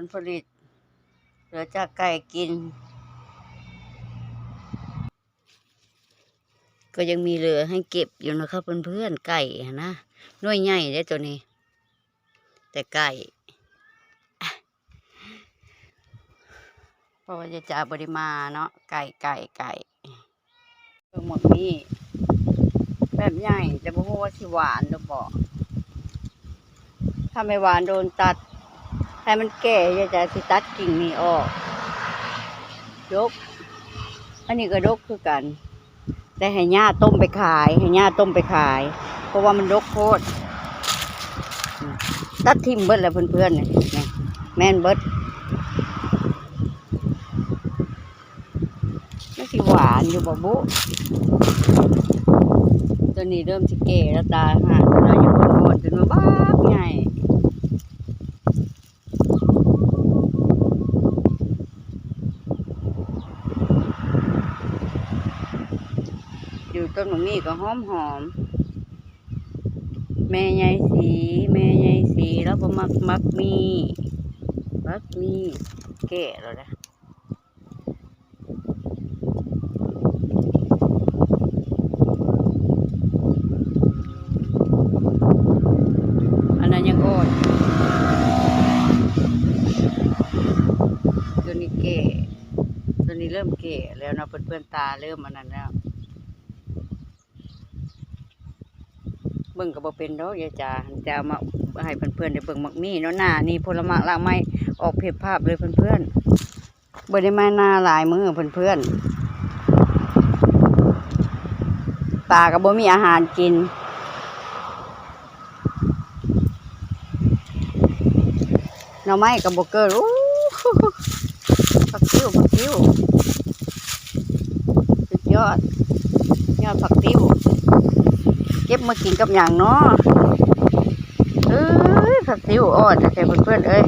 ลผลิต เหลือจากไก่กิน ก็ยังมีเหลือให้เก็บอยู่นะครับเพื่อนๆไก่อะนะหน่วยใหญ่ได้ตัวนี้ แต่ไก่เพราะว่าจะจ่าบริมาเนาะไก่ไก่ไก่เพิ่งหมดนี้แบบใหญ่แต่บ่ฮู้ว่าสิหวานหรือบ่ถ้าไม่หวานโดนตัด ให้มันแก่จะจะสิตัดกิ่งนี้ออกยก อันนี้ก็ดกคือกัน แต่ให้ย่าต้มไปขาย ให้ย่าต้มไปขาย เพราะว่ามันดกโคตรตัดทิมเบิดแล้วเพื่อนๆนี่นี่แม่นเบิดมันสิหวานอยู่บ่บุตัวนี้เริ่มสิเก่แล้วตาห่าตัวนั้นยังอ่อนๆจนมาบ้ากใหญ่ อยู่ต้นมะมี่ก็หอมหอมแม่ใหญ่สีแม่ใหญ่สีแล้วก็มักมักมีมักมีแก่แล้วนะอันนั้นยังอ่อนตัวนี้เก๋ตัวนี้เริ่มเก๋แล้วเนะเพื่อนๆตาเริ่มอันนั้นแล้ว บิ่งก็บ่เป็นดอกยายจาจะมาให้เพื่อนๆได้เบิ่งมักมี่เนาะหน้านี่ผลไม้ละไม้ออกเพียบภาพเลยเพื่อนๆบ่ได้มาหน้าหลายมือเพื่อนๆตาก็บ่มีอาหารกินหน่อไม้กับโบเกอร์อู้ผักติ้วผักติ้วสุดยอด ยอดผักติ้ว ก็บมากินกับอย่างเนาะเอ้ยผักติ้วอ่อนแต่เพื่อนๆเอ้ย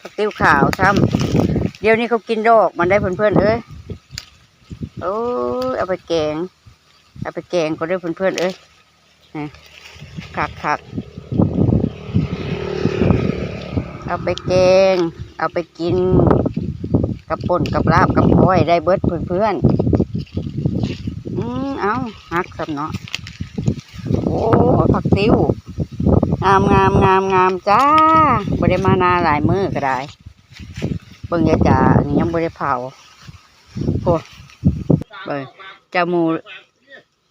ผักติ้วขาวซ้ำเดี๋ยวนี้เขากินดอกมันได้เพื่อนๆเอ้ยโอ้ยเอาไปแกง เอาไปแกงก็ได้เพื่อนๆเอ้ยนี่คักคักเอาไปแกง เอาไปกิน กับป่นกับลาบกับก้อยได้เบิดเพื่อนๆอืมเอาฮักสำเนาะ ผักติ้วงามงามงามงามจ้าบริมานาหลายมือก็ได้เบิ่งยาจ่าอันนี้ยังบริเผาโอ้เบิ่งจมู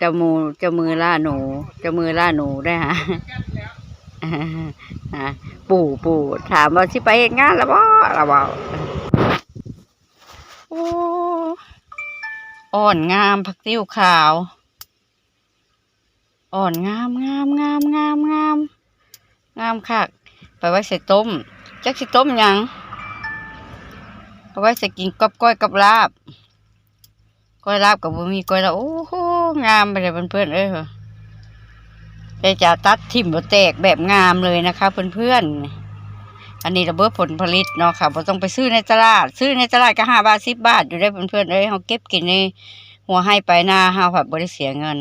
จมูจมือล่าหนูจมือล่าหนูได้ฮะปู่ปู่ถามว่าสิไปเฮ็ดงานแล้วบ่ล่ะบ่โอ้อ่อนงามผักติ้วขาว อ่อนงามงามงามงามงามงามคักไปไว้ใส่ต้มจักสิต้มยังเอาไว้ใส่กินกับก้อยกับลาบก้อยลาบกับบ่มีก้อยลาบโอ้โหงามไปเลยเพื่อนๆเอ้ยแต่จะตัดทิ่มบ่แตกแบบงามเลยนะคะเพื่อนๆอันนี้ระเบิดผลผลิตเนาะค่ะบ่ต้องไปซื้อในตลาด ซื้อในตลาดก็ห้าบาทสิบบาทอยู่ได้เพื่อนๆเอ้ยเฮาเก็บกินในหัวให้ไปหน้าเฮาผัดบ่ได้เสียเงิน